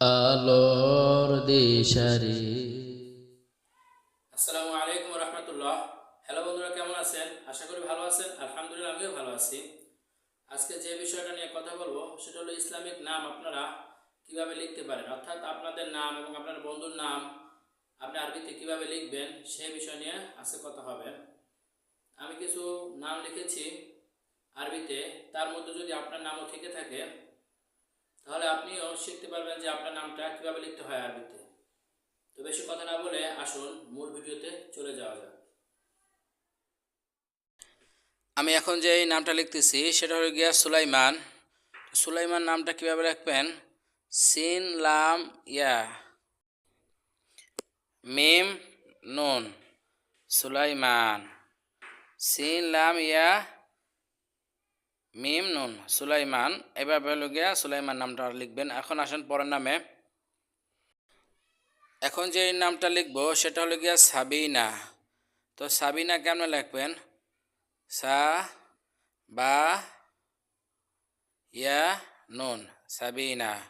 আলোর দিশারি। আসসালামু আলাইকুম রহমতুল্লাহ। হ্যালো বন্ধুরা, কেমন আছেন? আশা করি ভালো আছেন। আলহামদুলিল্লাহ, আমিও ভালো আছি। আজকে যে বিষয়টা নিয়ে কথা বলব, সেটা হলো ইসলামিক নাম আপনারা কীভাবে লিখতে পারেন? অর্থাৎ আপনাদের নাম এবং আপনার বন্ধুর নাম আপনি আরবিতে কীভাবে লিখবেন সেই বিষয় নিয়ে আজকে কথা হবে। আমি কিছু নাম লিখেছি আরবিতে, তার মধ্যে যদি আপনার নামও থেকে থাকে তাহলে আপনিও শিখতে পারবেন যে আপনার নামটা কীভাবে লিখতে হয় আরবিতে। তো বেশি কথা না বলে আসুন, মূল ভিডিওতে চলে যাওয়া যাক। আমি এখন যে এই নামটা লিখতেছি, সেটা হলো গিয়া সুলাইমান। সুলাইমান নামটা কীভাবে লিখবেন সিন, লাম, ইয়া। মিম, নুন। সুলাইমান। সিন, লাম, ইয়া। মিম নুন, সুলাইমান। এভাবে হলো গিয়া সুলাইমান নামটা লিখবেন। এখন আসেন পরের নামে। এখন যে নামটা লিখব, সেটা হলো গিয়া সাবিনা। তো সাবিনা কেমন লিখবেন? সা বা ইয়া নুন, সাবিনা।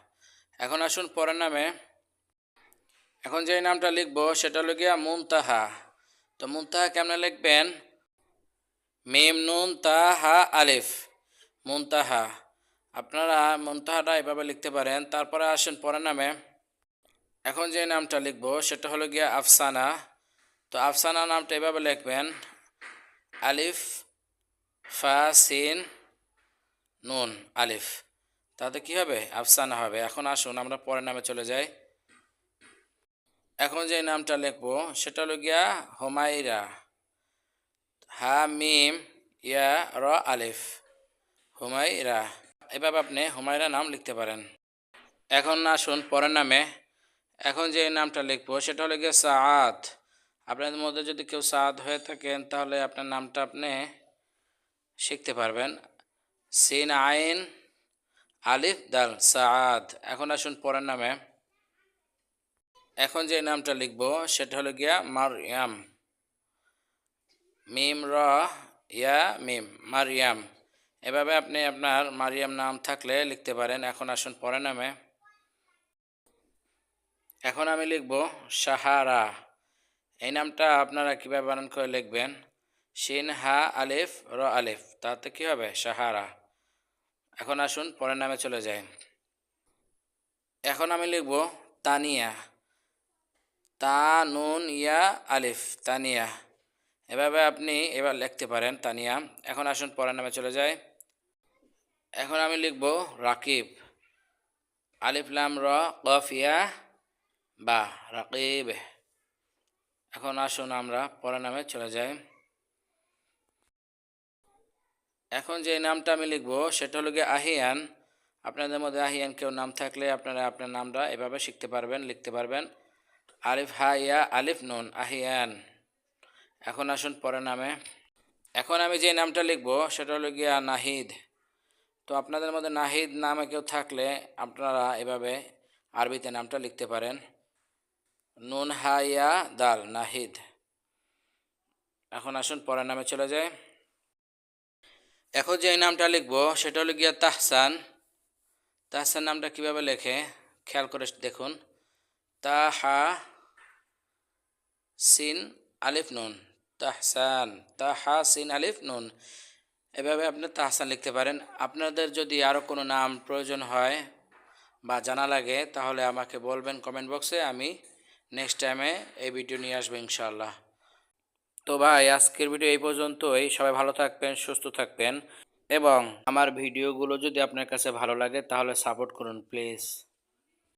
এখন আসুন পরের নামে। এখন যে নামটা লিখব, সেটা হলো গিয়া মুনতাহা। তো মুনতাহা কেমন লিখবেন? মিম নুন তাহা আলিফ। মুনতাহা। আপনারা মুনতাহাটা এভাবে লিখতে পারেন। তারপরে আসেন পরের নামে। এখন যে নামটা লিখব, সেটা হলো গিয়া আফসানা। তো আফসানা নামটা এভাবে লিখবেন। আলিফ, ফা, সিন, নুন, আলিফ। তাতে কি হবে? আফসানা হবে। এখন আসুন, আমরা পরের নামে চলে যাই। এখন যে নামটা লিখব, সেটা হলো গিয়া হোমাইরা হা, মিম, ইয়া, র, আলিফ। হুমাইরা এভাবে আপনি হুমায়রা নাম লিখতে পারেন। এখন আসুন পরের নামে। এখন যে নামটা লিখব, সেটা হলো গিয়ে সাদ আপনাদের মধ্যে যদি কেউ সাদ হয়ে থাকেন, তাহলে আপনার নামটা আপনি শিখতে পারবেন। সিন, আইন, আলিফ, দাল সাদ এখন আসুন পরের নামে। এখন যে নামটা লিখব, সেটা হলো গিয়া মারিয়াম। মিম, র, ইয়া, মিম, মারিয়াম। এভাবে আপনি আপনার মারিয়াম নাম থাকলে লিখতে পারেন। এখন আসুন পরের নামে। এখন আমি লিখব সাহারা। এই নামটা আপনারা কীভাবে বানান করে লিখবেন? শিন, হা, আলিফ, র, আলিফ। তাতে কী হবে? সাহারা। এখন আসুন পরের নামে চলে যাই। এখন আমি লিখব তানিয়া। তা, নুন, ইয়া, আলিফ। তানিয়া। এভাবে আপনি এবার লিখতে পারেন, তানিয়া। এখন আসুন পরের নামে চলে যায় এখন আমি লিখব রাকিব। আলিফ, লাম, র, কফ, ইয়া, বা, রাকিব। এখন আসুন আমরা পরের নামে চলে যাই। এখন যে নামটা আমি লিখব, সেটা হলো গিয়ে আহিয়ান। আপনাদের মধ্যে আহিয়ান কেউ নাম থাকলে আপনারা আপনার নামটা এভাবে শিখতে পারবেন, লিখতে পারবেন। আলিফ, হা, ইয়া, আলিফ, নুন, আহিয়ান। এখন আসুন পরের নামে। এখন আমি যে নামটা লিখব, সেটা হলো গিয়া নাহিদ। তো আপনাদের মধ্যে নাহিদ নামে কেউ থাকলে আপনারা এভাবে আরবিতে নামটা লিখতে পারেন। নুন হাইয়া দাল, নাহিদ। এখন আসুন পরের নামে চলে যায় এখন যে নামটা লিখব, সেটা হলো গিয়া তাহসান। তাহসান নামটা কীভাবে লেখে? খেয়াল করে দেখুন। তাহা, সিন, আলিফ, নুন। তাহসান তাহা সিন আলিফ নুন। এভাবে আপনি তাহসান লিখতে পারেন। আপনাদের যদি আরও কোনো নাম প্রয়োজন হয় বা জানা লাগে, তাহলে আমাকে বলবেন কমেন্ট বক্সে আমি নেক্সট টাইমে এই ভিডিও নিয়ে আসব ইনশাল্লাহ তো ভাই, আজকের ভিডিও এই পর্যন্তই। সবাই ভালো থাকবেন, সুস্থ থাকবেন। এবং আমার ভিডিওগুলো যদি আপনার কাছে ভালো লাগে, তাহলে সাপোর্ট করুন প্লিজ